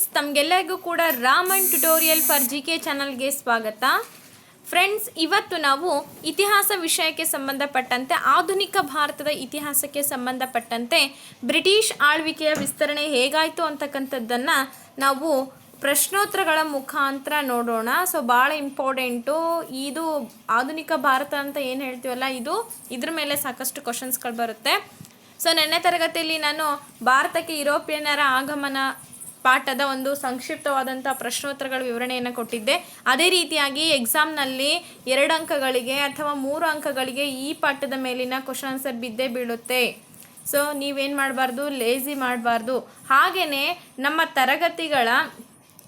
Friends, ತಮಗೆಲ್ಲರಿಗೂ ಕೂಡ Raman tutorial for G K ಚಾನಲ್ಗೆ ಸ್ವಾಗತ. ಫ್ರೆಂಡ್ಸ್, ಇವತ್ತು ನಾವು ಇತಿಹಾಸ ವಿಷಯಕ್ಕೆ ಸಂಬಂಧಪಟ್ಟಂತೆ, ಆಧುನಿಕ ಭಾರತದ ಇತಿಹಾಸಕ್ಕೆ ಸಂಬಂಧಪಟ್ಟಂತೆ ಬ್ರಿಟಿಷ್ ಆಳ್ವಿಕೆಯ ವಿಸ್ತರಣೆ ಹೇಗಾಯಿತು ಅಂತಕ್ಕಂಥದ್ದನ್ನು ನಾವು ಪ್ರಶ್ನೋತ್ತರಗಳ ಮುಖಾಂತರ ನೋಡೋಣ. ಸೊ ಭಾಳ ಇಂಪಾರ್ಟೆಂಟು ಇದು ಆಧುನಿಕ ಭಾರತ ಅಂತ ಏನು ಹೇಳ್ತೀವಲ್ಲ, ಇದು ಇದ್ರ ಮೇಲೆ ಸಾಕಷ್ಟು ಕ್ವಶನ್ಸ್ಗಳು ಬರುತ್ತೆ. ಸೊ ನೆನ್ನೆ ತರಗತಿಯಲ್ಲಿ ನಾನು ಭಾರತಕ್ಕೆ ಯುರೋಪಿಯನ್ನರ ಆಗಮನ ಪಾಠದ ಒಂದು ಸಂಕ್ಷಿಪ್ತವಾದಂಥ ಪ್ರಶ್ನೋತ್ತರಗಳ ವಿವರಣೆಯನ್ನು ಕೊಟ್ಟಿದ್ದೆ. ಅದೇ ರೀತಿಯಾಗಿ ಎಕ್ಸಾಮ್ನಲ್ಲಿ ಎರಡು ಅಂಕಗಳಿಗೆ ಅಥವಾ ಮೂರು ಅಂಕಗಳಿಗೆ ಈ ಪಾಠದ ಮೇಲಿನ ಕ್ವಶನ್ ಆನ್ಸರ್ ಬಿದ್ದೇ ಬೀಳುತ್ತೆ. ಸೊ ನೀವೇನು ಮಾಡಬಾರ್ದು? ಲೇಜಿ ಮಾಡಬಾರ್ದು. ಹಾಗೆಯೇ ನಮ್ಮ ತರಗತಿಗಳ,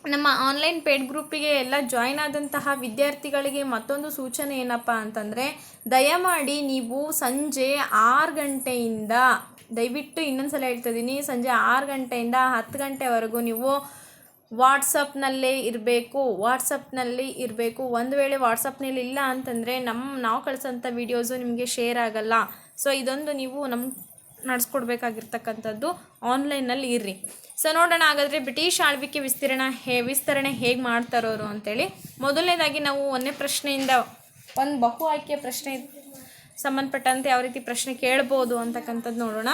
ನಮ್ಮ ಆನ್ಲೈನ್ ಪೇಡ್ ಗ್ರೂಪಿಗೆ ಎಲ್ಲ ಜಾಯ್ನ್ ಆದಂತಹ ವಿದ್ಯಾರ್ಥಿಗಳಿಗೆ ಮತ್ತೊಂದು ಸೂಚನೆ ಏನಪ್ಪ ಅಂತಂದರೆ, ದಯಮಾಡಿ ನೀವು ಸಂಜೆ ಆರು ಗಂಟೆಯಿಂದ ದಯವಿಟ್ಟು ಇನ್ನೊಂದ್ಸಲ ಹೇಳ್ತಾ ಇದ್ದೀನಿ, ಸಂಜೆ ಆರು ಗಂಟೆಯಿಂದ ಹತ್ತು ಗಂಟೆವರೆಗೂ ನೀವು ವಾಟ್ಸಪ್ನಲ್ಲೇ ಇರಬೇಕು ವಾಟ್ಸಪ್ನಲ್ಲಿ ಇರಬೇಕು. ಒಂದು ವೇಳೆ ವಾಟ್ಸಪ್ನಲ್ಲಿ ಇಲ್ಲ ಅಂತಂದರೆ ನಮ್ಮ ನಾವು ಕಳಿಸೋಂಥ ವೀಡಿಯೋಸು ನಿಮಗೆ ಶೇರ್ ಆಗಲ್ಲ. ಸೊ ಇದೊಂದು ನೀವು ನಮ್ಮ ನಡೆಸ್ಕೊಡ್ಬೇಕಾಗಿರ್ತಕ್ಕಂಥದ್ದು ಆನ್ಲೈನಲ್ಲಿ ಇರ್ರಿ. ಸೊ ನೋಡೋಣ ಹಾಗಾದರೆ ಬ್ರಿಟಿಷ್ ಆಳ್ವಿಕೆ ವಿಸ್ತೀರ್ಣ ಹೇ, ವಿಸ್ತರಣೆ ಹೇಗೆ ಮಾಡ್ತಾರೋರು ಅಂತೇಳಿ. ಮೊದಲನೇದಾಗಿ ನಾವು ಒಂದನೇ ಪ್ರಶ್ನೆಯಿಂದ, ಒಂದು ಬಹು ಆಯ್ಕೆಯ ಪ್ರಶ್ನೆ ಸಂಬಂಧಪಟ್ಟಂತೆ ಯಾವ ರೀತಿ ಪ್ರಶ್ನೆ ಕೇಳ್ಬೋದು ಅಂತಕ್ಕಂಥದ್ದು ನೋಡೋಣ.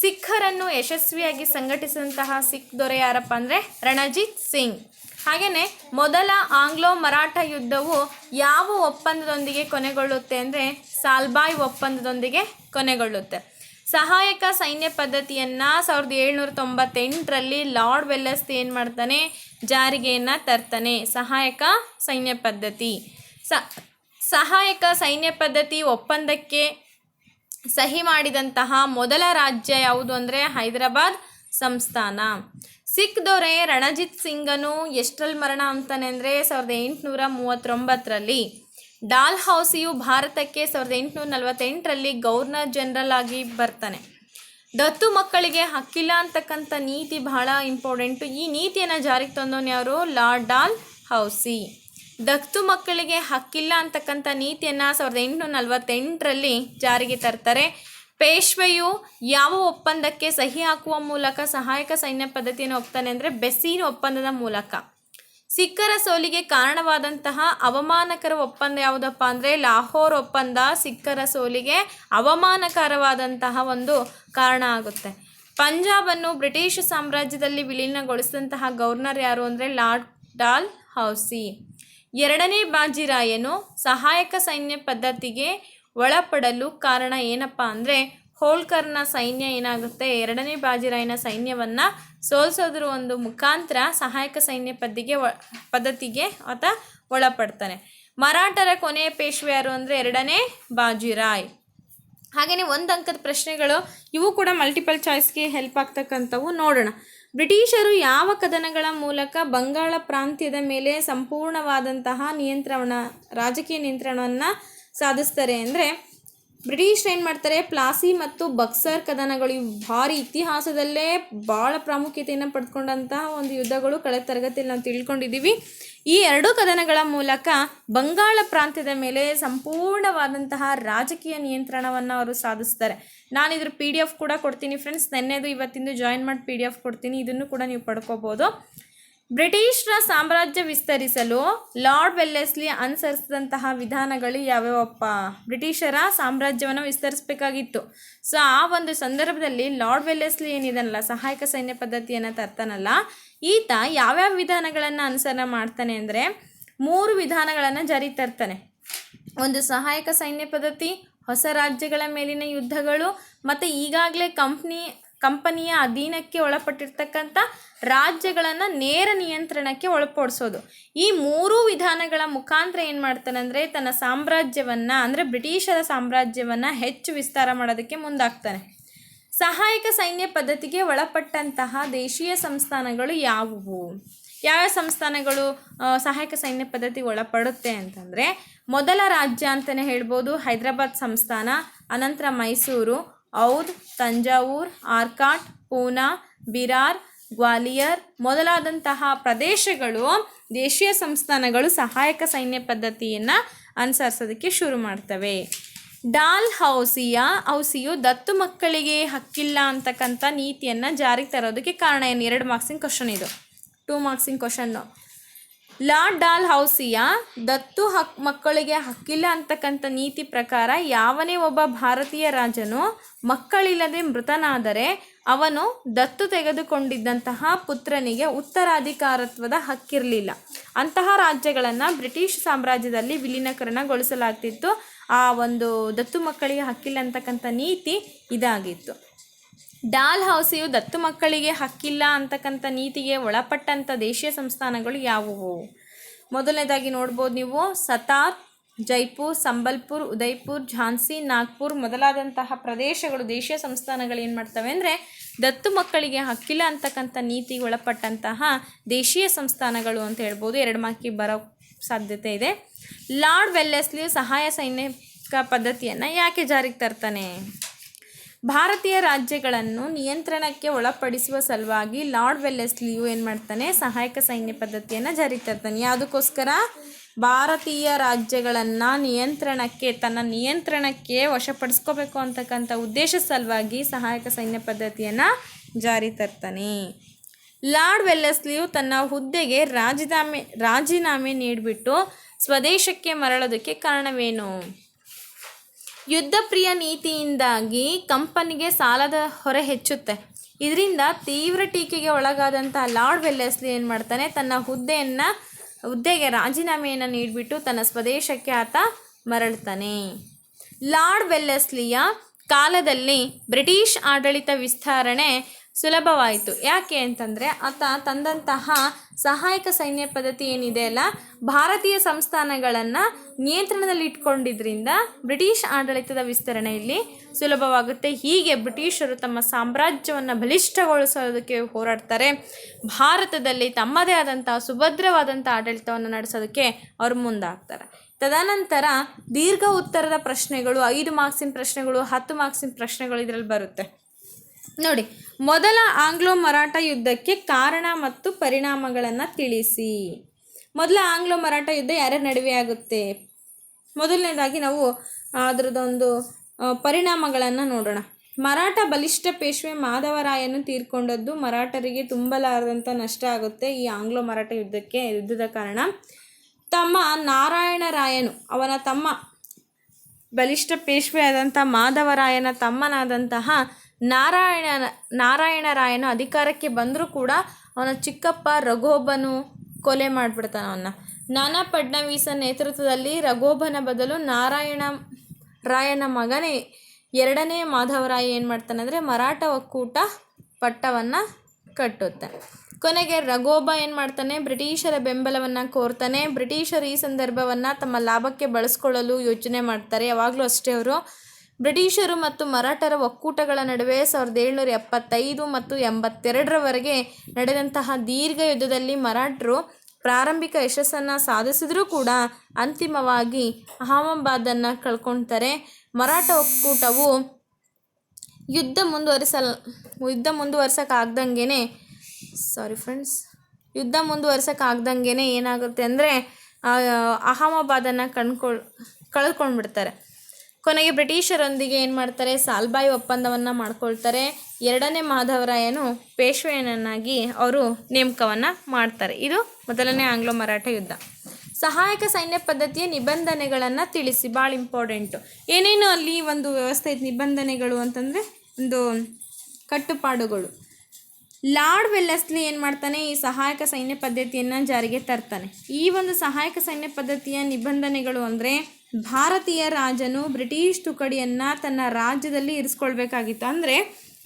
ಸಿಖ್ಖರನ್ನು ಯಶಸ್ವಿಯಾಗಿ ಸಂಘಟಿಸಿದಂತಹ ಸಿಖ್ ದೊರೆ ಯಾರಪ್ಪ ಅಂದರೆ ರಣಜಿತ್ ಸಿಂಗ್. ಹಾಗೆಯೇ ಮೊದಲ ಆಂಗ್ಲೋ ಮರಾಠ ಯುದ್ಧವು ಯಾವ ಒಪ್ಪಂದದೊಂದಿಗೆ ಕೊನೆಗೊಳ್ಳುತ್ತೆ ಅಂದರೆ ಸಾಲ್ಬಾಯ್ ಒಪ್ಪಂದದೊಂದಿಗೆ ಕೊನೆಗೊಳ್ಳುತ್ತೆ. ಸಹಾಯಕ ಸೈನ್ಯ ಪದ್ಧತಿಯನ್ನು ಸಾವಿರದ ಏಳ್ನೂರ ತೊಂಬತ್ತೆಂಟರಲ್ಲಿ ಲಾರ್ಡ್ ವೆಲ್ಲಸ್ತಿ ಏನು ಮಾಡ್ತಾನೆ? ಜಾರಿಗೆಯನ್ನು ತರ್ತಾನೆ. ಸಹಾಯಕ ಸೈನ್ಯ ಪದ್ಧತಿ. ಸ ಸಹಾಯಕ ಸೈನ್ಯ ಪದ್ಧತಿ ಒಪ್ಪಂದಕ್ಕೆ ಸಹಿ ಮಾಡಿದಂತಹ ಮೊದಲ ರಾಜ್ಯ ಯಾವುದು ಅಂದರೆ ಹೈದರಾಬಾದ್ ಸಂಸ್ಥಾನ. ಸಿಖ್ ದೊರೆ ರಣಜಿತ್ ಸಿಂಗನು ಎಷ್ಟರಲ್ಲಿ ಮರಣ ಅಂತಾನೆ ಅಂದರೆ ಸಾವಿರದ ಎಂಟುನೂರ ಮೂವತ್ತೊಂಬತ್ತರಲ್ಲಿ. ಡಾಲ್ ಹೌಸಿಯು ಭಾರತಕ್ಕೆ ಸಾವಿರದ ಎಂಟುನೂರ ನಲವತ್ತೆಂಟರಲ್ಲಿ ಗವರ್ನರ್ ಜನರಲ್ ಆಗಿ ಬರ್ತಾನೆ. ದತ್ತು ಮಕ್ಕಳಿಗೆ ಹಕ್ಕಿಲ್ಲ ಅಂತಕ್ಕಂಥ ನೀತಿ ಬಹಳ ಇಂಪಾರ್ಟೆಂಟು ಈ ನೀತಿಯನ್ನು ಜಾರಿಗೆ ತಂದವನು ಯಾರು? Lord Dalhousie. ದತ್ತು ಮಕ್ಕಳಿಗೆ ಹಕ್ಕಿಲ್ಲ ಅಂತಕ್ಕಂಥ ನೀತಿಯನ್ನು ಸಾವಿರದ ಎಂಟುನೂರ ನಲವತ್ತೆಂಟರಲ್ಲಿ ಜಾರಿಗೆ ತರ್ತಾರೆ. ಪೇಶ್ವೆಯು ಯಾವ ಒಪ್ಪಂದಕ್ಕೆ ಸಹಿ ಹಾಕುವ ಮೂಲಕ ಸಹಾಯಕ ಸೈನ್ಯ ಪದ್ಧತಿಯನ್ನು ಒಪ್ತಾನೆ ಅಂದರೆ ಬೆಸೀನ್ ಒಪ್ಪಂದದ ಮೂಲಕ. ಸಿಖ್ಖರ ಸೋಲಿಗೆ ಕಾರಣವಾದಂತಹ ಅವಮಾನಕರ ಒಪ್ಪಂದ ಯಾವುದಪ್ಪ ಅಂದರೆ ಲಾಹೋರ್ ಒಪ್ಪಂದ ಸಿಖ್ಖರ ಸೋಲಿಗೆ ಅವಮಾನಕರವಾದಂತಹ ಒಂದು ಕಾರಣ ಆಗುತ್ತೆ. ಪಂಜಾಬನ್ನು ಬ್ರಿಟಿಷ್ ಸಾಮ್ರಾಜ್ಯದಲ್ಲಿ ವಿಲೀನಗೊಳಿಸಿದಂತಹ ಗವರ್ನರ್ ಯಾರು ಅಂದರೆ ಲಾರ್ಡ್ ಡಾಲ್ ಹೌಸಿ ಎರಡನೇ ಬಾಜಿರಾಯನು ಸಹಾಯಕ ಸೈನ್ಯ ಪದ್ಧತಿಗೆ ಒಳಪಡಲು ಕಾರಣ ಏನಪ್ಪ ಅಂದರೆ ಹೋಳ್ಕರ್ನ ಸೈನ್ಯ ಏನಾಗುತ್ತೆ? ಎರಡನೇ ಬಾಜಿರಾಯನ ಸೈನ್ಯವನ್ನು ಸೋಲಿಸೋದ್ರ ಒಂದು ಮುಖಾಂತರ ಸಹಾಯಕ ಸೈನ್ಯ ಪದ್ಧತಿಗೆ ಪದ್ಧತಿಗೆ ಆತ ಒಳಪಡ್ತಾನೆ. ಮರಾಠರ ಕೊನೆಯ ಪೇಶ್ವೆ ಯಾರು ಅಂದರೆ ಎರಡನೇ ಬಾಜಿರಾಯ್. ಹಾಗೆಯೇ ಒಂದು ಅಂಕದ ಪ್ರಶ್ನೆಗಳು ಇವು ಕೂಡ ಮಲ್ಟಿಪಲ್ ಚಾಯ್ಸ್ಗೆ ಹೆಲ್ಪ್ ಆಗ್ತಕ್ಕಂಥವು ನೋಡೋಣ. ಬ್ರಿಟಿಷರು ಯಾವ ಕದನಗಳ ಮೂಲಕ ಬಂಗಾಳ ಪ್ರಾಂತ್ಯದ ಮೇಲೆ ಸಂಪೂರ್ಣವಾದಂತಹ ನಿಯಂತ್ರಣ ರಾಜಕೀಯ ನಿಯಂತ್ರಣವನ್ನು ಸಾಧಿಸ್ತಾರೆ ಅಂದರೆ ಬ್ರಿಟಿಷರು ಏನು ಮಾಡ್ತಾರೆ? ಪ್ಲಾಸಿ ಮತ್ತು ಬಕ್ಸರ್ ಕದನಗಳು ಭಾರಿ ಇತಿಹಾಸದಲ್ಲೇ ಭಾಳ ಪ್ರಾಮುಖ್ಯತೆಯನ್ನು ಪಡ್ಕೊಂಡಂತಹ ಒಂದು ಯುದ್ಧಗಳು ಕಳೆದ ತರಗತಿಯಲ್ಲಿ ನಾವು ತಿಳ್ಕೊಂಡಿದ್ದೀವಿ ಈ ಎರಡೂ ಕದನಗಳ ಮೂಲಕ ಬಂಗಾಳ ಪ್ರಾಂತ್ಯದ ಮೇಲೆ ಸಂಪೂರ್ಣವಾದಂತಹ ರಾಜಕೀಯ ನಿಯಂತ್ರಣವನ್ನು ಅವರು ಸಾಧಿಸ್ತಾರೆ. ನಾನು ಇದ್ರ ಪಿ ಡಿ ಎಫ್ ಕೂಡ ಕೊಡ್ತೀನಿ ಫ್ರೆಂಡ್ಸ್ ನೆನ್ನೆದು ಇವತ್ತಿಂದು ಜಾಯಿನ್ ಮಾಡಿ ಪಿ ಡಿ ಎಫ್ ಕೊಡ್ತೀನಿ. ಇದನ್ನು ಕೂಡ ನೀವು ಪಡ್ಕೋಬೋದು. ಬ್ರಿಟಿಷರ ಸಾಮ್ರಾಜ್ಯ ವಿಸ್ತರಿಸಲು ಲಾರ್ಡ್ ವೆಲ್ಲೆಸ್ಲಿ ಅನುಸರಿಸಿದಂತಹ ವಿಧಾನಗಳು ಯಾವ್ಯಾವಪ್ಪ? ಬ್ರಿಟಿಷರ ಸಾಮ್ರಾಜ್ಯವನ್ನು ವಿಸ್ತರಿಸಬೇಕಾಗಿತ್ತು. ಸೊ, ಆ ಒಂದು ಸಂದರ್ಭದಲ್ಲಿ ಲಾರ್ಡ್ ವೆಲ್ಲೆಸ್ಲಿ ಏನಿದನಲ್ಲ, ಸಹಾಯಕ ಸೈನ್ಯ ಪದ್ಧತಿಯನ್ನು ತರ್ತಾನಲ್ಲ, ಈತ ಯಾವ್ಯಾವ ವಿಧಾನಗಳನ್ನು ಅನುಸರಣೆ ಮಾಡ್ತಾನೆ ಅಂದರೆ ಮೂರು ವಿಧಾನಗಳನ್ನು ಜಾರಿ ತರ್ತಾನೆ. ಒಂದು ಸಹಾಯಕ ಸೈನ್ಯ ಪದ್ಧತಿ, ಹೊಸ ರಾಜ್ಯಗಳ ಮೇಲಿನ ಯುದ್ಧಗಳು, ಮತ್ತು ಈಗಾಗಲೇ ಕಂಪ್ನಿ ಕಂಪನಿಯ ಅಧೀನಕ್ಕೆ ಒಳಪಟ್ಟಿರ್ತಕ್ಕಂಥ ರಾಜ್ಯಗಳನ್ನು ನೇರ ನಿಯಂತ್ರಣಕ್ಕೆ ಒಳಪಡಿಸೋದು. ಈ ಮೂರೂ ವಿಧಾನಗಳ ಮುಖಾಂತರ ಏನು ಮಾಡ್ತಾನೆ ಅಂದರೆ ತನ್ನ ಸಾಮ್ರಾಜ್ಯವನ್ನು ಅಂದರೆ ಬ್ರಿಟಿಷರ ಸಾಮ್ರಾಜ್ಯವನ್ನು ಹೆಚ್ಚು ವಿಸ್ತಾರ ಮಾಡೋದಕ್ಕೆ ಮುಂದಾಗ್ತಾನೆ. ಸಹಾಯಕ ಸೈನ್ಯ ಪದ್ಧತಿಗೆ ಒಳಪಟ್ಟಂತಹ ದೇಶೀಯ ಸಂಸ್ಥಾನಗಳು ಯಾವುವು? ಯಾವ ಸಂಸ್ಥಾನಗಳು ಸಹಾಯಕ ಸೈನ್ಯ ಪದ್ಧತಿ ಒಳಪಡುತ್ತೆ ಅಂತಂದರೆ ಮೊದಲ ರಾಜ್ಯ ಅಂತಲೇ ಹೇಳ್ಬೋದು, ಹೈದರಾಬಾದ್ ಸಂಸ್ಥಾನ, ಅನಂತರ ಮೈಸೂರು ಔದ್, ತಂಜಾವೂರ್, ಆರ್ಕಾಟ್, ಪೂನಾ, ಬಿರಾರ್, ಗ್ವಾಲಿಯರ್ ಮೊದಲಾದಂತಹ ಪ್ರದೇಶಗಳು ದೇಶೀಯ ಸಂಸ್ಥಾನಗಳು ಸಹಾಯಕ ಸೈನ್ಯ ಪದ್ಧತಿಯನ್ನು ಅನುಸರಿಸೋದಕ್ಕೆ ಶುರು ಮಾಡ್ತವೆ. ಡಾಲ್ ಹೌಸಿಯ ಹೌಸಿಯು ದತ್ತು ಮಕ್ಕಳಿಗೆ ಹಕ್ಕಿಲ್ಲ ಅಂತಕ್ಕಂಥ ನೀತಿಯನ್ನು ಜಾರಿಗೆ ತರೋದಕ್ಕೆ ಕಾರಣ ಏನು? ಎರಡು ಮಾರ್ಕ್ಸಿನ ಕ್ವಶನ್ ಇದು. ಟೂ ಮಾರ್ಕ್ಸಿನ ಕ್ವಶನ್ನು ಲಾರ್ಡ್ ಡಾಲ್ ಹೌಸಿಯ ದತ್ತು ಹಕ್ ಮಕ್ಕಳಿಗೆ ಹಕ್ಕಿಲ್ಲ ಅಂತಕ್ಕಂಥ ನೀತಿ ಪ್ರಕಾರ ಯಾವನೇ ಒಬ್ಬ ಭಾರತೀಯ ರಾಜನು ಮಕ್ಕಳಿಲ್ಲದೆ ಮೃತನಾದರೆ ಅವನು ದತ್ತು ತೆಗೆದುಕೊಂಡಿದ್ದಂತಹ ಪುತ್ರನಿಗೆ ಉತ್ತರಾಧಿಕಾರತ್ವದ ಹಕ್ಕಿರಲಿಲ್ಲ. ಅಂತಹ ರಾಜ್ಯಗಳನ್ನು ಬ್ರಿಟಿಷ್ ಸಾಮ್ರಾಜ್ಯದಲ್ಲಿ ವಿಲೀನಕರಣಗೊಳಿಸಲಾಗ್ತಿತ್ತು. ಆ ಒಂದು ದತ್ತು ಮಕ್ಕಳಿಗೆ ಹಕ್ಕಿಲ್ಲ ಅಂತಕ್ಕಂಥ ನೀತಿ ಇದಾಗಿತ್ತು. ಡಾಲ್ ಹೌಸಿಯು ದತ್ತು ಮಕ್ಕಳಿಗೆ ಹಕ್ಕಿಲ್ಲ ಅಂತಕ್ಕಂಥ ನೀತಿಗೆ ಒಳಪಟ್ಟಂಥ ದೇಶೀಯ ಸಂಸ್ಥಾನಗಳು ಯಾವುವು? ಮೊದಲನೇದಾಗಿ ನೋಡ್ಬೋದು ನೀವು, ಸತಾರ್, ಜೈಪುರ್, ಸಂಬಲ್ಪುರ್ ಉದಯ್ಪುರ್ ಝಾನ್ಸಿ, ನಾಗ್ಪುರ್ ಮೊದಲಾದಂತಹ ಪ್ರದೇಶಗಳು ದೇಶೀಯ ಸಂಸ್ಥಾನಗಳು ಏನು ಮಾಡ್ತವೆ ಅಂದರೆ ದತ್ತು ಮಕ್ಕಳಿಗೆ ಹಕ್ಕಿಲ್ಲ ಅಂತಕ್ಕಂಥ ನೀತಿಗೆ ಒಳಪಟ್ಟಂತಹ ದೇಶೀಯ ಸಂಸ್ಥಾನಗಳು ಅಂತ ಹೇಳ್ಬೋದು. ಎರಡು ಮಾರ್ಕಿ ಬರೋ ಸಾಧ್ಯತೆ ಇದೆ. ಲಾರ್ಡ್ ವೆಲ್ಲೆಸ್ಲಿಯು ಸಹಾಯ ಸೈನಿಕ ಪದ್ಧತಿಯನ್ನು ಯಾಕೆ ಜಾರಿಗೆ ತರ್ತಾನೆ? ಭಾರತೀಯ ರಾಜ್ಯಗಳನ್ನು ನಿಯಂತ್ರಣಕ್ಕೆ ಒಳಪಡಿಸುವ ಸಲುವಾಗಿ ಲಾರ್ಡ್ ವೆಲ್ಲೆಸ್ಲಿಯು ಏನು ಮಾಡ್ತಾನೆ? ಸಹಾಯಕ ಸೈನ್ಯ ಪದ್ಧತಿಯನ್ನು ಜಾರಿ ತರ್ತಾನೆ ಯಾವುದಕ್ಕೋಸ್ಕರ? ಭಾರತೀಯ ರಾಜ್ಯಗಳನ್ನು ನಿಯಂತ್ರಣಕ್ಕೆ, ತನ್ನ ನಿಯಂತ್ರಣಕ್ಕೆ ವಶಪಡಿಸ್ಕೋಬೇಕು ಅಂತಕ್ಕಂಥ ಉದ್ದೇಶ ಸಲುವಾಗಿ ಸಹಾಯಕ ಸೈನ್ಯ ಪದ್ಧತಿಯನ್ನು ಜಾರಿ ತರ್ತಾನೆ ಲಾರ್ಡ್ ವೆಲ್ಲೆಸ್ಲಿಯು ತನ್ನ ಹುದ್ದೆಗೆ ರಾಜೀನಾಮೆ ರಾಜೀನಾಮೆ ನೀಡಿಬಿಟ್ಟು ಸ್ವದೇಶಕ್ಕೆ ಮರಳೋದಕ್ಕೆ ಕಾರಣವೇನು? ಯುದ್ಧಪ್ರಿಯ ನೀತಿಯಿಂದಾಗಿ ಕಂಪನಿಗೆ ಸಾಲದ ಹೊರೆ ಹೆಚ್ಚುತ್ತೆ. ಇದರಿಂದ ತೀವ್ರ ಟೀಕೆಗೆ ಒಳಗಾದಂತಹ ಲಾರ್ಡ್ ವೆಲ್ಲೆಸ್ಲಿ ಏನು ಮಾಡ್ತಾನೆ, ತನ್ನ ಹುದ್ದೆಯನ್ನು, ಹುದ್ದೆಗೆ ರಾಜೀನಾಮೆಯನ್ನು ನೀಡಿಬಿಟ್ಟು ತನ್ನ ಸ್ವದೇಶಕ್ಕೆ ಆತ ಮರಳ್ತಾನೆ ಲಾರ್ಡ್ ವೆಲ್ಲೆಸ್ಲಿಯ ಕಾಲದಲ್ಲಿ ಬ್ರಿಟಿಷ್ ಆಡಳಿತ ವಿಸ್ತರಣೆ ಸುಲಭವಾಯಿತು. ಯಾಕೆ ಅಂತಂದರೆ ಆತ ತಂದಂತಹ ಸಹಾಯಕ ಸೈನ್ಯ ಪದ್ಧತಿ ಏನಿದೆ ಅಲ್ಲ, ಭಾರತೀಯ ಸಂಸ್ಥಾನಗಳನ್ನು ನಿಯಂತ್ರಣದಲ್ಲಿ ಇಟ್ಕೊಂಡಿದ್ರಿಂದ ಬ್ರಿಟಿಷ್ ಆಡಳಿತದ ವಿಸ್ತರಣೆಯಲ್ಲಿ ಸುಲಭವಾಗುತ್ತೆ. ಹೀಗೆ ಬ್ರಿಟಿಷರು ತಮ್ಮ ಸಾಮ್ರಾಜ್ಯವನ್ನು ಬಲಿಷ್ಠಗೊಳಿಸೋದಕ್ಕೆ ಹೋರಾಡ್ತಾರೆ. ಭಾರತದಲ್ಲಿ ತಮ್ಮದೇ ಆದಂಥ ಸುಭದ್ರವಾದಂಥ ಆಡಳಿತವನ್ನು ನಡೆಸೋದಕ್ಕೆ ಅವರು ಮುಂದಾಗ್ತಾರೆ. ತದನಂತರ ದೀರ್ಘ ಉತ್ತರದ ಪ್ರಶ್ನೆಗಳು, ಐದು ಮಾರ್ಕ್ಸಿನ ಪ್ರಶ್ನೆಗಳು, ಹತ್ತು ಮಾರ್ಕ್ಸಿನ ಪ್ರಶ್ನೆಗಳು ಇದರಲ್ಲಿ ಬರುತ್ತೆ. ನೋಡಿ, ಮೊದಲ ಆಂಗ್ಲೋ ಮರಾಠ ಯುದ್ಧಕ್ಕೆ ಕಾರಣ ಮತ್ತು ಪರಿಣಾಮಗಳನ್ನು ತಿಳಿಸಿ. ಮೊದಲ ಆಂಗ್ಲೋ ಮರಾಠ ಯುದ್ಧ ಯಾರ್ಯಾರ ನಡುವೆ ಆಗುತ್ತೆ? ಮೊದಲನೇದಾಗಿ ನಾವು ಅದರದೊಂದು ಪರಿಣಾಮಗಳನ್ನು ನೋಡೋಣ. ಮರಾಠ ಬಲಿಷ್ಠ ಪೇಶ್ವೆ ಮಾಧವರಾಯನು ತೀರ್ಕೊಂಡದ್ದು ಮರಾಠರಿಗೆ ತುಂಬಲಾರದಂಥ ನಷ್ಟ ಆಗುತ್ತೆ ಈ ಆಂಗ್ಲೋ ಮರಾಠ ಯುದ್ಧಕ್ಕೆ ಯುದ್ಧದ ಕಾರಣ. ತಮ್ಮ ನಾರಾಯಣರಾಯನು, ಅವನ ತಮ್ಮ ಬಲಿಷ್ಠ ಪೇಶ್ವೆ ಆದಂಥ ಮಾಧವರಾಯನ ತಮ್ಮನಾದಂತಹ ನಾರಾಯಣ, ನಾರಾಯಣರಾಯನು ಅಧಿಕಾರಕ್ಕೆ ಬಂದರೂ ಕೂಡ ಅವನ ಚಿಕ್ಕಪ್ಪ ರಘೋಬನು ಕೊಲೆ ಮಾಡಿಬಿಡ್ತಾನೆ ಅವನ್ನ. ನಾನಾ ಫಡ್ನವೀಸ ನೇತೃತ್ವದಲ್ಲಿ ರಘೋಬನ ಬದಲು ನಾರಾಯಣ, ರಾಯನ ಮಗನೇ ಎರಡನೇ ಮಾಧವರಾಯ ಏನು ಮಾಡ್ತಾನೆ ಅಂದರೆ ಮರಾಠ ಒಕ್ಕೂಟ ಪಟ್ಟವನ್ನು ಕಟ್ಟುತ್ತೆ. ಕೊನೆಗೆ ರಘೋಬ ಏನು ಮಾಡ್ತಾನೆ, ಬ್ರಿಟಿಷರ ಬೆಂಬಲವನ್ನು ಕೋರ್ತಾನೆ. ಬ್ರಿಟಿಷರು ಈ ಸಂದರ್ಭವನ್ನು ತಮ್ಮ ಲಾಭಕ್ಕೆ ಬಳಸ್ಕೊಳ್ಳಲು ಯೋಚನೆ ಮಾಡ್ತಾರೆ. ಯಾವಾಗಲೂ ಅಷ್ಟೇ ಅವರು. ಬ್ರಿಟಿಷರು ಮತ್ತು ಮರಾಠರ ಒಕ್ಕೂಟಗಳ ನಡುವೆ ಸಾವಿರದ ಏಳ್ನೂರ ಎಪ್ಪತ್ತೈದು ಮತ್ತು ಎಂಬತ್ತೆರಡರವರೆಗೆ ನಡೆದಂತಹ ದೀರ್ಘ ಯುದ್ಧದಲ್ಲಿ ಮರಾಠರು ಪ್ರಾರಂಭಿಕ ಯಶಸ್ಸನ್ನು ಸಾಧಿಸಿದರೂ ಕೂಡ ಅಂತಿಮವಾಗಿ ಅಹಮದಾಬಾದನ್ನು ಕಳ್ಕೊಳ್ತಾರೆ ಮರಾಠ ಒಕ್ಕೂಟವು ಯುದ್ಧ ಮುಂದುವರಿಸಲ್, ಯುದ್ಧ ಮುಂದುವರ್ಸೋಕ್ಕಾಗ್ದಂಗೆ ಸಾರಿ ಫ್ರೆಂಡ್ಸ್ ಯುದ್ಧ ಮುಂದುವರ್ಸೋಕ್ಕಾಗ್ದಂಗೆ ಏನಾಗುತ್ತೆ ಅಂದರೆ ಅಹಮದಾಬಾದನ್ನು ಕಣ್ಕೊಳ್, ಕಳ್ಕೊಂಡ್ಬಿಡ್ತಾರೆ. ಕೊನೆಗೆ ಬ್ರಿಟಿಷರೊಂದಿಗೆ ಏನು ಮಾಡ್ತಾರೆ? ಸಾಲ್ಬಾಯಿ ಒಪ್ಪಂದವನ್ನು ಮಾಡ್ಕೊಳ್ತಾರೆ. ಎರಡನೇ ಮಾಧವರಾಯನು ಪೇಶ್ವೆಯನ್ನಾಗಿ ಅವರು ನೇಮಕವನ್ನು ಮಾಡ್ತಾರೆ. ಇದು ಮೊದಲನೇ ಆಂಗ್ಲೋ ಮರಾಠ ಯುದ್ಧ. ಸಹಾಯಕ ಸೈನ್ಯ ಪದ್ಧತಿಯ ನಿಬಂಧನೆಗಳನ್ನು ತಿಳಿಸಿ. ಭಾಳ ಇಂಪಾರ್ಟೆಂಟು ಏನೇನು ಅಲ್ಲಿ ಒಂದು ವ್ಯವಸ್ಥೆ ಐತೆ ನಿಬಂಧನೆಗಳು ಅಂತಂದರೆ ಒಂದು ಕಟ್ಟುಪಾಡುಗಳು. ಲಾರ್ಡ್ ವೆಲ್ಲಸ್ಲಿ ಏನು ಮಾಡ್ತಾನೆ? ಈ ಸಹಾಯಕ ಸೈನ್ಯ ಪದ್ಧತಿಯನ್ನು ಜಾರಿಗೆ ತರ್ತಾನೆ. ಈ ಒಂದು ಸಹಾಯಕ ಸೈನ್ಯ ಪದ್ಧತಿಯ ನಿಬಂಧನೆಗಳು ಅಂದರೆ ಭಾರತೀಯ ರಾಜನು ಬ್ರಿಟಿಷ್ ತುಕಡಿಯನ್ನು ತನ್ನ ರಾಜ್ಯದಲ್ಲಿ ಇರಿಸ್ಕೊಳ್ಬೇಕಾಗಿತ್ತು. ಅಂದರೆ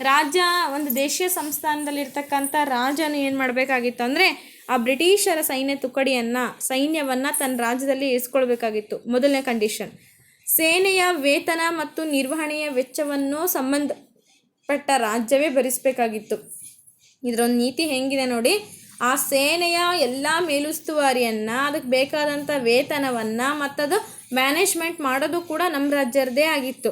ರಾಜ್ಯ ಒಂದು ದೇಶೀಯ ಸಂಸ್ಥಾನದಲ್ಲಿರ್ತಕ್ಕಂಥ ರಾಜನು ಏನು ಮಾಡಬೇಕಾಗಿತ್ತು ಅಂದರೆ ಆ ಬ್ರಿಟಿಷರ ಸೈನ್ಯ ತುಕಡಿಯನ್ನು, ಸೈನ್ಯವನ್ನು ತನ್ನ ರಾಜ್ಯದಲ್ಲಿ ಇರಿಸ್ಕೊಳ್ಬೇಕಾಗಿತ್ತು. ಮೊದಲನೇ ಕಂಡೀಷನ್ ಸೇನೆಯ ವೇತನ ಮತ್ತು ನಿರ್ವಹಣೆಯ ವೆಚ್ಚವನ್ನು ಸಂಬಂಧಪಟ್ಟ ರಾಜ್ಯವೇ ಭರಿಸಬೇಕಾಗಿತ್ತು. ಇದರೊಂದು ನೀತಿ ಹೆಂಗಿದೆ ನೋಡಿ. ಆ ಸೇನೆಯ ಎಲ್ಲ ಮೇಲುಸ್ತುವಾರಿಯನ್ನು, ಅದಕ್ಕೆ ಬೇಕಾದಂಥ ವೇತನವನ್ನು ಮತ್ತದು ಮ್ಯಾನೇಜ್ಮೆಂಟ್ ಮಾಡೋದು ಕೂಡ ನಮ್ಮ ರಾಜ್ಯರದೇ ಆಗಿತ್ತು.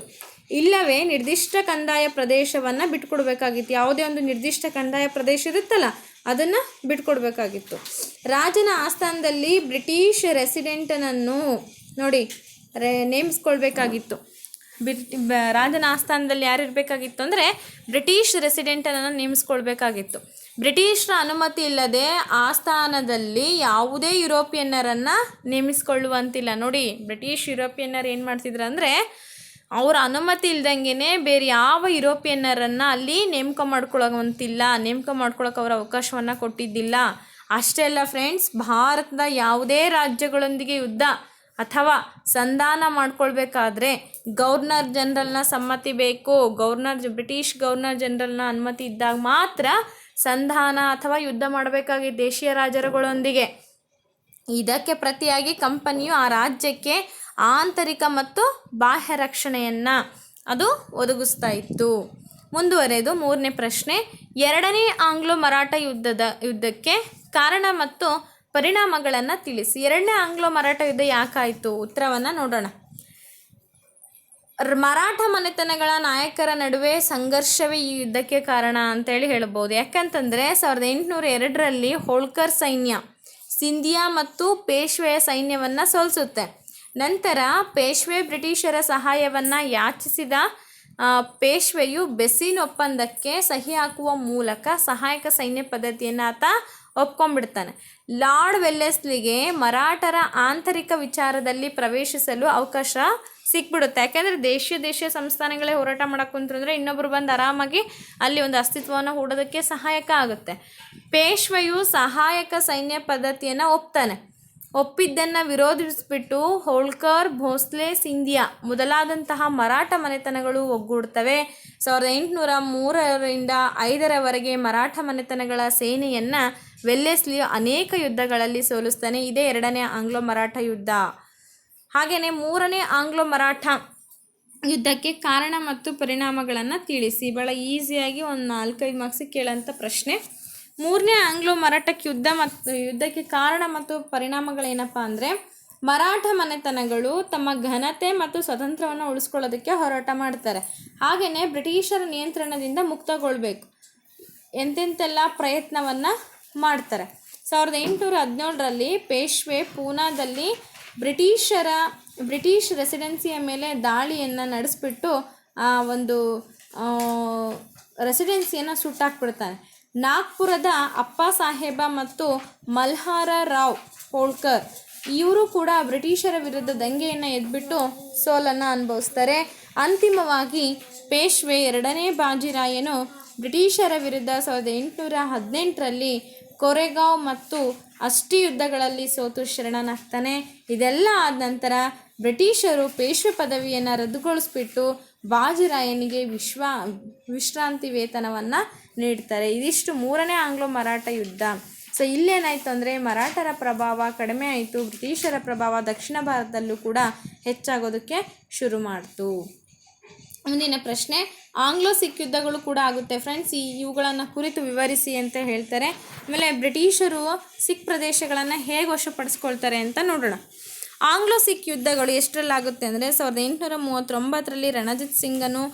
ಇಲ್ಲವೇ ನಿರ್ದಿಷ್ಟ ಕಂದಾಯ ಪ್ರದೇಶವನ್ನು ಬಿಟ್ಕೊಡ್ಬೇಕಾಗಿತ್ತು. ಯಾವುದೇ ಒಂದು ನಿರ್ದಿಷ್ಟ ಕಂದಾಯ ಪ್ರದೇಶ ಇರುತ್ತಲ್ಲ, ಅದನ್ನು ಬಿಟ್ಕೊಡ್ಬೇಕಾಗಿತ್ತು. ರಾಜನ ಆಸ್ಥಾನದಲ್ಲಿ ಬ್ರಿಟಿಷ್ ರೆಸಿಡೆಂಟನನ್ನು ನೋಡಿ ರೇ ನೇಮಿಸ್ಕೊಳ್ಬೇಕಾಗಿತ್ತು. ಬಿಟ್ ರಾಜನ ಆಸ್ಥಾನದಲ್ಲಿ ಯಾರು ಇರಬೇಕಾಗಿತ್ತು ಅಂದರೆ ಬ್ರಿಟಿಷ್ ರೆಸಿಡೆಂಟನನ್ನು ನೇಮಿಸ್ಕೊಳ್ಬೇಕಾಗಿತ್ತು. ಬ್ರಿಟಿಷರ ಅನುಮತಿ ಇಲ್ಲದೆ ಆ ಸ್ಥಾನದಲ್ಲಿ ಯಾವುದೇ ಯುರೋಪಿಯನ್ನರನ್ನು ನೇಮಿಸಿಕೊಳ್ಳುವಂತಿಲ್ಲ. ನೋಡಿ, ಬ್ರಿಟಿಷ್ ಯುರೋಪಿಯನ್ನರು ಏನು ಮಾಡ್ತಿದ್ರು ಅಂದರೆ, ಅವರ ಅನುಮತಿ ಇಲ್ದಂಗೆ ಬೇರೆ ಯಾವ ಯುರೋಪಿಯನ್ನರನ್ನು ಅಲ್ಲಿ ನೇಮಕ ಮಾಡ್ಕೊಳ್ಳೋವಂತಿಲ್ಲ. ನೇಮಕ ಮಾಡ್ಕೊಳ್ಳೋಕೆ ಅವರ ಅವಕಾಶವನ್ನು ಕೊಟ್ಟಿದ್ದಿಲ್ಲ. ಅಷ್ಟೇ ಅಲ್ಲ ಫ್ರೆಂಡ್ಸ್ ಭಾರತದ ಯಾವುದೇ ರಾಜ್ಯಗಳೊಂದಿಗೆ ಯುದ್ಧ ಅಥವಾ ಸಂಧಾನ ಮಾಡ್ಕೊಳ್ಬೇಕಾದ್ರೆ ಗವರ್ನರ್ ಜನರಲ್ನ ಸಮ್ಮತಿ ಬೇಕು. ಗವರ್ನರ್ ಬ್ರಿಟಿಷ್ ಗವರ್ನರ್ ಜನರಲ್ನ ಅನುಮತಿ ಇದ್ದಾಗ ಮಾತ್ರ ಸಂಧಾನ ಅಥವಾ ಯುದ್ಧ ಮಾಡಬೇಕಾಗಿ ದೇಶೀಯ ರಾಜರುಗಳೊಂದಿಗೆ. ಇದಕ್ಕೆ ಪ್ರತಿಯಾಗಿ ಕಂಪನಿಯು ಆ ರಾಜ್ಯಕ್ಕೆ ಆಂತರಿಕ ಮತ್ತು ಬಾಹ್ಯ ರಕ್ಷಣೆಯನ್ನು ಅದು ಒದಗಿಸ್ತಾ ಇತ್ತು. ಮುಂದುವರೆದು ಮೂರನೇ ಪ್ರಶ್ನೆ, ಎರಡನೇ ಆಂಗ್ಲೋ ಮರಾಠ ಯುದ್ಧದ ಯುದ್ಧಕ್ಕೆ ಕಾರಣ ಮತ್ತು ಪರಿಣಾಮಗಳನ್ನು ತಿಳಿಸಿ. ಎರಡನೇ ಆಂಗ್ಲೋ ಮರಾಠ ಯುದ್ಧ ಯಾಕಾಯಿತು? ಉತ್ತರವನ್ನು ನೋಡೋಣ. ಮರಾಠ ಮನೆತನಗಳ ನಾಯಕರ ನಡುವೆ ಸಂಘರ್ಷವೇ ಈ ಯುದ್ಧಕ್ಕೆ ಕಾರಣ ಅಂತೇಳಿ ಹೇಳ್ಬೋದು ಯಾಕಂತಂದರೆ ಸಾವಿರದ ಎಂಟುನೂರ ಎರಡರಲ್ಲಿ ಹೋಳ್ಕರ್ ಸೈನ್ಯ ಸಿಂಧಿಯಾ ಮತ್ತು ಪೇಶ್ವೆಯ ಸೈನ್ಯವನ್ನು ಸೋಲಿಸುತ್ತೆ. ನಂತರ ಪೇಶ್ವೆ ಬ್ರಿಟಿಷರ ಸಹಾಯವನ್ನು ಯಾಚಿಸಿದ ಪೇಶ್ವೆಯು ಬೆಸಿನ್ ಒಪ್ಪಂದಕ್ಕೆ ಸಹಿ ಹಾಕುವ ಮೂಲಕ ಸಹಾಯಕ ಸೈನ್ಯ ಪದ್ಧತಿಯನ್ನು ಆತ ಒಪ್ಕೊಂಡ್ಬಿಡ್ತಾನೆ. ಲಾರ್ಡ್ ವೆಲ್ಲೆಸ್ಲಿಗೆ ಮರಾಠರ ಆಂತರಿಕ ವಿಚಾರದಲ್ಲಿ ಪ್ರವೇಶಿಸಲು ಅವಕಾಶ ಸಿಕ್ಬಿಡುತ್ತೆ. ಯಾಕೆಂದರೆ ದೇಶೀಯ ದೇಶೀಯ ಸಂಸ್ಥಾನಗಳೇ ಹೋರಾಟ ಮಾಡಕ್ಕೆ ಕುಂತಂದರೆ ಇನ್ನೊಬ್ರು ಬಂದು ಆರಾಮಾಗಿ ಅಲ್ಲಿ ಒಂದು ಅಸ್ತಿತ್ವವನ್ನು ಹೂಡೋದಕ್ಕೆ ಸಹಾಯಕ ಆಗುತ್ತೆ. ಪೇಶ್ವೆಯು ಸಹಾಯಕ ಸೈನ್ಯ ಪದ್ಧತಿಯನ್ನು ಒಪ್ತಾನೆ. ಒಪ್ಪಿದ್ದನ್ನು ವಿರೋಧಿಸ್ಬಿಟ್ಟು ಹೋಳ್ಕರ್, ಭೋಸ್ಲೆ, ಸಿಂಧಿಯಾ ಮೊದಲಾದಂತಹ ಮರಾಠ ಮನೆತನಗಳು ಒಗ್ಗೂಡ್ತವೆ. ಸಾವಿರದ ಎಂಟುನೂರ ಮೂರರಿಂದ ಐದರವರೆಗೆ ಮರಾಠ ಮನೆತನಗಳ ಸೇನೆಯನ್ನು ವೆಲ್ಲೆಸ್ಲಿ ಅನೇಕ ಯುದ್ಧಗಳಲ್ಲಿ ಸೋಲಿಸ್ತಾನೆ. ಇದೇ ಎರಡನೇ ಆಂಗ್ಲೋ ಮರಾಠ ಯುದ್ಧ. ಹಾಗೆಯೇ ಮೂರನೇ ಆಂಗ್ಲೋ ಮರಾಠ ಯುದ್ಧಕ್ಕೆ ಕಾರಣ ಮತ್ತು ಪರಿಣಾಮಗಳನ್ನು ತಿಳಿಸಿ. ಭಾಳ ಈಸಿಯಾಗಿ ಒಂದು ನಾಲ್ಕೈದು ಮಾರ್ಕ್ಸಿಗೆ ಕೇಳೋಂಥ ಪ್ರಶ್ನೆ. ಮೂರನೇ ಆಂಗ್ಲೋ ಮರಾಠಕ್ಕೆ ಯುದ್ಧ ಮತ್ತು ಯುದ್ಧಕ್ಕೆ ಕಾರಣ ಮತ್ತು ಪರಿಣಾಮಗಳೇನಪ್ಪ ಅಂದರೆ, ಮರಾಠ ಮನೆತನಗಳು ತಮ್ಮ ಘನತೆ ಮತ್ತು ಸ್ವತಂತ್ರವನ್ನು ಉಳಿಸ್ಕೊಳ್ಳೋದಕ್ಕೆ ಹೋರಾಟ ಮಾಡ್ತಾರೆ. ಹಾಗೆಯೇ ಬ್ರಿಟಿಷರ ನಿಯಂತ್ರಣದಿಂದ ಮುಕ್ತಗೊಳ್ಬೇಕು. ಎಂತೆಂತೆಲ್ಲ ಪ್ರಯತ್ನವನ್ನು ಮಾಡ್ತಾರೆ. ಸಾವಿರದ ಎಂಟುನೂರ ಹದಿನೇಳರಲ್ಲಿ ಪೇಶ್ವೆ ಪೂನಾದಲ್ಲಿ ಬ್ರಿಟಿಷರ, ಬ್ರಿಟಿಷ್ ರೆಸಿಡೆನ್ಸಿಯ ಮೇಲೆ ದಾಳಿಯನ್ನು ನಡೆಸ್ಬಿಟ್ಟು, ಆ ಒಂದು ರೆಸಿಡೆನ್ಸಿಯನ್ನು ಸುಟ್ಟಾಕ್ಬಿಡ್ತಾನೆ ನಾಗ್ಪುರದ ಅಪ್ಪ ಸಾಹೇಬ ಮತ್ತು ಮಲ್ಹಾರ ರಾವ್ ಹೋಳ್ಕರ್ ಇವರು ಕೂಡ ಬ್ರಿಟಿಷರ ವಿರುದ್ಧ ದಂಗೆಯನ್ನು ಎದ್ಬಿಟ್ಟು ಸೋಲನ್ನು ಅನುಭವಿಸ್ತಾರೆ. ಅಂತಿಮವಾಗಿ ಪೇಶ್ವೆ ಎರಡನೇ ಬಾಜಿರಾಯನು ಬ್ರಿಟಿಷರ ವಿರುದ್ಧ ಸಾವಿರದ ಎಂಟುನೂರ ಹದಿನೆಂಟರಲ್ಲಿ ಕೊರೆಗಾವ್ ಮತ್ತು ಅಷ್ಟಿ ಯುದ್ಧಗಳಲ್ಲಿ ಸೋತು ಶರಣನಾಗ್ತಾನೆ. ಇದೆಲ್ಲ ಆದ ನಂತರ ಬ್ರಿಟಿಷರು ಪೇಶ್ವೆ ಪದವಿಯನ್ನು ರದ್ದುಗೊಳಿಸ್ಬಿಟ್ಟು ಬಾಜಿರಾಯನಿಗೆ ವಿಶ್ವ, ವಿಶ್ರಾಂತಿ ವೇತನವನ್ನು ನೀಡ್ತಾರೆ. ಇದಿಷ್ಟು ಮೂರನೇ ಆಂಗ್ಲೋ ಮರಾಠ ಯುದ್ಧ. ಸೊ ಇಲ್ಲೇನಾಯ್ತು ಅಂದರೆ ಮರಾಠರ ಪ್ರಭಾವ ಕಡಿಮೆ ಆಯಿತು. ಬ್ರಿಟಿಷರ ಪ್ರಭಾವ ದಕ್ಷಿಣ ಭಾರತದಲ್ಲೂ ಕೂಡ ಹೆಚ್ಚಾಗೋದಕ್ಕೆ ಶುರು ಮಾಡ್ತು. ಮುಂದಿನ ಪ್ರಶ್ನೆ ಆಂಗ್ಲೋ ಸಿಖ್ ಯುದ್ಧಗಳು ಕೂಡ ಆಗುತ್ತೆ. ಫ್ರೆಂಡ್ಸ್ ಈ ಇವುಗಳನ್ನು ಕುರಿತು ವಿವರಿಸಿ ಅಂತ ಹೇಳ್ತಾರೆ. ಆಮೇಲೆ ಬ್ರಿಟಿಷರು ಸಿಖ್ ಪ್ರದೇಶಗಳನ್ನು ಹೇಗೆ ವಶಪಡಿಸ್ಕೊಳ್ತಾರೆ ಅಂತ ನೋಡೋಣ. ಆಂಗ್ಲೋ ಸಿಖ್ ಯುದ್ಧಗಳು ಎಷ್ಟರಲ್ಲಾಗುತ್ತೆ ಅಂದರೆ ಸಾವಿರದ ಎಂಟುನೂರ ಮೂವತ್ತೊಂಬತ್ತರಲ್ಲಿ ರಣಜಿತ್ ಸಿಂಗನು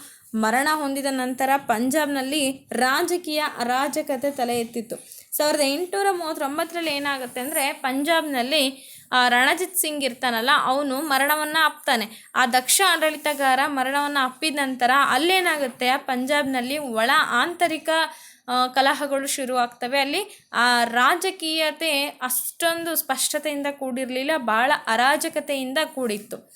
ಮರಣ ಹೊಂದಿದ ನಂತರ ಪಂಜಾಬ್ನಲ್ಲಿ ರಾಜಕೀಯ ಅರಾಜಕತೆ ತಲೆ ಎತ್ತಿತ್ತು. ಸಾವಿರದ ಎಂಟುನೂರ ಮೂವತ್ತೊಂಬತ್ತರಲ್ಲಿ ಏನಾಗುತ್ತೆ ಅಂದರೆ ಪಂಜಾಬ್ನಲ್ಲಿ ರಣಜಿತ್ ಸಿಂಗ್ ಇರ್ತಾನಲ್ಲ, ಅವನು ಮರಣವನ್ನು ಅಪ್ತಾನೆ. ಆ ದಕ್ಷ ಆಡಳಿತಗಾರ ಮರಣವನ್ನು ಅಪ್ಪಿದ ನಂತರ ಅಲ್ಲೇನಾಗುತ್ತೆ? ಆ ಪಂಜಾಬ್ನಲ್ಲಿ ಒಳ ಆಂತರಿಕ ಕಲಹಗಳು ಶುರುವಾಗ್ತವೆ ಅಲ್ಲಿ, ಆ, ರಾಜಕೀಯತೆ ಅಷ್ಟೊಂದು ಸ್ಪಷ್ಟತೆಯಿಂದ ಕೂಡಿರಲಿಲ್ಲ ಭಾಳ ಅರಾಜಕತೆಯಿಂದ ಕೂಡಿತ್ತು.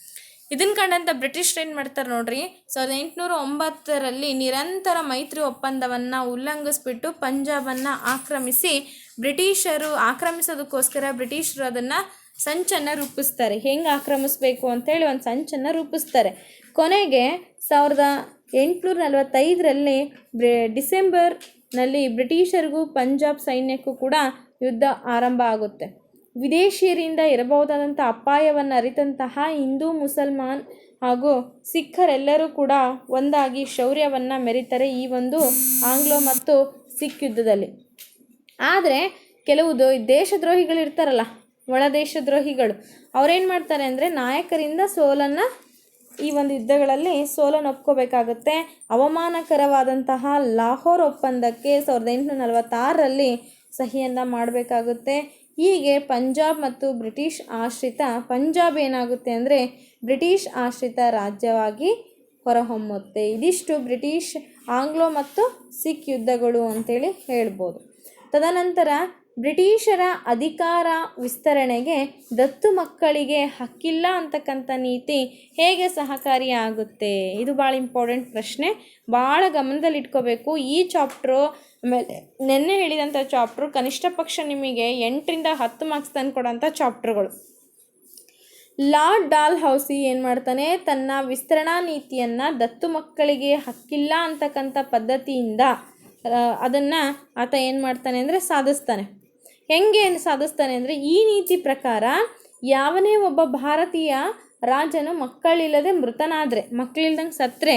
ಇದನ್ನ ಕಂಡಂಥ ಬ್ರಿಟಿಷರು ಏನು ಮಾಡ್ತಾರೆ ನೋಡ್ರಿ? ಸಾವಿರದ ಎಂಟುನೂರ ಒಂಬತ್ತರಲ್ಲಿ ನಿರಂತರ ಮೈತ್ರಿ ಒಪ್ಪಂದವನ್ನು ಉಲ್ಲಂಘಿಸ್ಬಿಟ್ಟು ಪಂಜಾಬನ್ನು ಆಕ್ರಮಿಸಿ ಬ್ರಿಟಿಷರು ಆಕ್ರಮಿಸೋದಕ್ಕೋಸ್ಕರ ಬ್ರಿಟಿಷರು ಅದನ್ನು ಸಂಚನ್ನು ರೂಪಿಸ್ತಾರೆ. ಹೆಂಗೆ ಆಕ್ರಮಿಸ್ಬೇಕು ಅಂತೇಳಿ ಒಂದು ಸಂಚನ್ನು ರೂಪಿಸ್ತಾರೆ. ಕೊನೆಗೆ ಸಾವಿರದ ಎಂಟುನೂರ ನಲವತ್ತೈದರಲ್ಲಿ ಬ್ರಿ, ಡಿಸೆಂಬರ್ನಲ್ಲಿ ಬ್ರಿಟಿಷರಿಗೂ ಪಂಜಾಬ್ ಸೈನ್ಯಕ್ಕೂ ಕೂಡ ಯುದ್ಧ ಆರಂಭ ಆಗುತ್ತೆ. ವಿದೇಶಿಯರಿಂದ ಇರಬಹುದಾದಂಥ ಅಪಾಯವನ್ನು ಅರಿತಂತಹ ಹಿಂದೂ, ಮುಸಲ್ಮಾನ್ ಹಾಗೂ ಸಿಖ್ಖರೆಲ್ಲರೂ ಕೂಡ ಒಂದಾಗಿ ಶೌರ್ಯವನ್ನು ಮೆರೀತಾರೆ ಈ ಒಂದು ಆಂಗ್ಲೋ ಮತ್ತು ಸಿಖ್ ಯುದ್ಧದಲ್ಲಿ. ಆದರೆ ಕೆಲವು ದೋ ದೇಶದ್ರೋಹಿಗಳು ಇರ್ತಾರಲ್ಲ, ಒಳ ದೇಶದ್ರೋಹಿಗಳು, ಅವ್ರೇನು ಮಾಡ್ತಾರೆ ಅಂದರೆ ನಾಯಕರಿಂದ ಸೋಲನ್ನು ಈ ಒಂದು ಯುದ್ಧಗಳಲ್ಲಿ ಸೋಲನ್ನು ಒಪ್ಕೋಬೇಕಾಗುತ್ತೆ. ಅವಮಾನಕರವಾದಂತಹ ಲಾಹೋರ್ ಒಪ್ಪಂದಕ್ಕೆ ಸಾವಿರದ ಎಂಟುನೂರ ನಲವತ್ತಾರರಲ್ಲಿ ಸಹಿಯನ್ನು ಮಾಡಬೇಕಾಗುತ್ತೆ. ಹೀಗೆ ಪಂಜಾಬ್ ಮತ್ತು ಬ್ರಿಟಿಷ್ ಆಶ್ರಿತ, ಪಂಜಾಬ್ ಏನಾಗುತ್ತೆ ಅಂದರೆ ಬ್ರಿಟಿಷ್ ಆಶ್ರಿತ ರಾಜ್ಯವಾಗಿ ಹೊರಹೊಮ್ಮುತ್ತೆ. ಇದಿಷ್ಟು ಬ್ರಿಟಿಷ್, ಆಂಗ್ಲೋ ಮತ್ತು ಸಿಖ್ ಯುದ್ಧಗಳು ಅಂತೇಳಿ ಹೇಳ್ಬೋದು. ತದನಂತರ ಬ್ರಿಟಿಷರ ಅಧಿಕಾರ ವಿಸ್ತರಣೆಗೆ ದತ್ತು ಮಕ್ಕಳಿಗೆ ಹಕ್ಕಿಲ್ಲ ಅಂತಕ್ಕಂಥ ನೀತಿ ಹೇಗೆ ಸಹಕಾರಿಯಾಗುತ್ತೆ? ಇದು ಭಾಳ ಇಂಪಾರ್ಟೆಂಟ್ ಪ್ರಶ್ನೆ. ಭಾಳ ಗಮನದಲ್ಲಿಟ್ಕೋಬೇಕು. ಈ ಚಾಪ್ಟ್ರು ಆಮೇಲೆ ನಿನ್ನೆ ಹೇಳಿದಂಥ ಚಾಪ್ಟ್ರು ಕನಿಷ್ಠ ಪಕ್ಷ ನಿಮಗೆ ಎಂಟರಿಂದ ಹತ್ತು ಮಾರ್ಕ್ಸ್ ತಂದು ಕೊಡೋಂಥ ಚಾಪ್ಟ್ರುಗಳು ಲಾರ್ಡ್ ಡಾಲ್ ಹೌಸಿ ಏನು ಮಾಡ್ತಾನೆ? ತನ್ನ ವಿಸ್ತರಣಾ ನೀತಿಯನ್ನು ದತ್ತು ಮಕ್ಕಳಿಗೆ ಹಕ್ಕಿಲ್ಲ ಅಂತಕ್ಕಂಥ ಪದ್ಧತಿಯಿಂದ ಅದನ್ನು ಆತ ಏನು ಮಾಡ್ತಾನೆ ಅಂದರೆ ಸಾಧಿಸ್ತಾನೆ. ಹೆಂಗೆ ಸಾಧಿಸ್ತಾನೆ ಅಂದರೆ ಈ ನೀತಿ ಪ್ರಕಾರ ಯಾವನೇ ಒಬ್ಬ ಭಾರತೀಯ ರಾಜನು ಮಕ್ಕಳಿಲ್ಲದೆ ಮೃತನಾದರೆ, ಮಕ್ಕಳಿಲ್ದಂಗೆ ಸತ್ತರೆ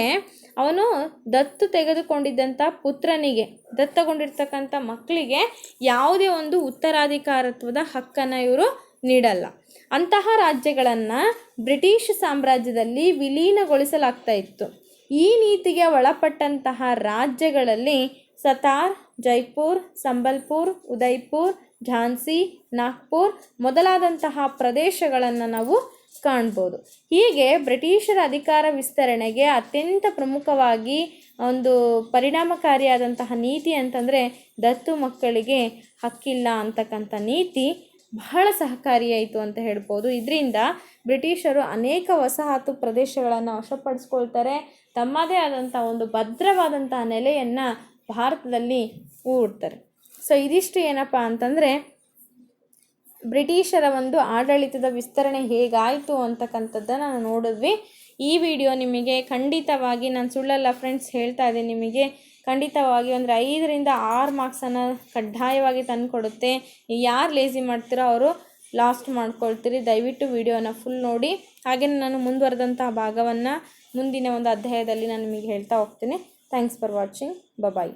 ಅವನು ದತ್ತು ತೆಗೆದುಕೊಂಡಿದ್ದಂಥ ಪುತ್ರನಿಗೆ ದತ್ತಗೊಂಡಿರ್ತಕ್ಕಂಥ ಮಕ್ಕಳಿಗೆ ಯಾವುದೇ ಒಂದು ಉತ್ತರಾಧಿಕಾರತ್ವದ ಹಕ್ಕನ್ನು ಇವರು ನೀಡಲ್ಲ. ಅಂತಹ ರಾಜ್ಯಗಳನ್ನು ಬ್ರಿಟಿಷ್ ಸಾಮ್ರಾಜ್ಯದಲ್ಲಿ ವಿಲೀನಗೊಳಿಸಲಾಗ್ತಾ ಇತ್ತು. ಈ ನೀತಿಗೆ ಒಳಪಟ್ಟಂತಹ ರಾಜ್ಯಗಳಲ್ಲಿ ಸತಾರ್, ಜೈಪುರ್, ಸಂಬಲ್ಪುರ್ ಉದಯ್ಪುರ್ ಝಾನ್ಸಿ, ನಾಗ್ಪುರ್ ಮೊದಲಾದಂತಹ ಪ್ರದೇಶಗಳನ್ನು ನಾವು ಕಾಣ್ಬೋದು. ಹೀಗೆ ಬ್ರಿಟಿಷರ ಅಧಿಕಾರ ವಿಸ್ತರಣೆಗೆ ಅತ್ಯಂತ ಪ್ರಮುಖವಾಗಿ ಒಂದು ಪರಿಣಾಮಕಾರಿಯಾದಂತಹ ನೀತಿ ಅಂತಂದರೆ ದತ್ತು ಮಕ್ಕಳಿಗೆ ಹಕ್ಕಿಲ್ಲ ಅಂತಕ್ಕಂಥ ನೀತಿ ಬಹಳ ಸಹಕಾರಿಯಾಯಿತು ಅಂತ ಹೇಳ್ಬೋದು. ಇದರಿಂದ ಬ್ರಿಟಿಷರು ಅನೇಕ ವಸಾಹತು ಪ್ರದೇಶಗಳನ್ನು ವಶಪಡಿಸ್ಕೊಳ್ತಾರೆ. ತಮ್ಮದೇ ಆದಂಥ ಒಂದು ಭದ್ರವಾದಂಥ ನೆಲೆಯನ್ನು ಭಾರತದಲ್ಲಿ ಹೂಡ್ತಾರೆ. ಸೊ ಇದಿಷ್ಟು ಏನಪ್ಪ ಅಂತಂದರೆ, ಬ್ರಿಟಿಷರ ಒಂದು ಆಡಳಿತದ ವಿಸ್ತರಣೆ ಹೇಗಾಯಿತು ಅಂತಕ್ಕಂಥದ್ದನ್ನು ನಾವು ನೋಡಿದ್ವಿ. ಈ ವಿಡಿಯೋ ನಿಮಗೆ ಖಂಡಿತವಾಗಿ, ನಾನು ಸುಳ್ಳಲ್ಲ ಫ್ರೆಂಡ್ಸ್ ಹೇಳ್ತಾ ಇದ್ದೀನಿ ನಿಮಗೆ. ಖಂಡಿತವಾಗಿ ಒಂದು ಐದರಿಂದ ಆರು ಮಾರ್ಕ್ಸನ್ನು ಕಡ್ಡಾಯವಾಗಿ ತಂದುಕೊಡುತ್ತೆ. ಯಾರು ಲೇಸಿ ಮಾಡ್ತೀರೋ ಅವರು ಲಾಸ್ಟ್ ಮಾಡ್ಕೊಳ್ತೀರಿ. ದಯವಿಟ್ಟು ವಿಡಿಯೋನ ಫುಲ್ ನೋಡಿ. ಹಾಗೆ ನಾನು ಮುಂದುವರೆದಂತಹ ಭಾಗವನ್ನು ಮುಂದಿನ ಒಂದು ಅಧ್ಯಾಯದಲ್ಲಿ ನಾನು ನಿಮಗೆ ಹೇಳ್ತಾ ಹೋಗ್ತೀನಿ. Thanks for watching bye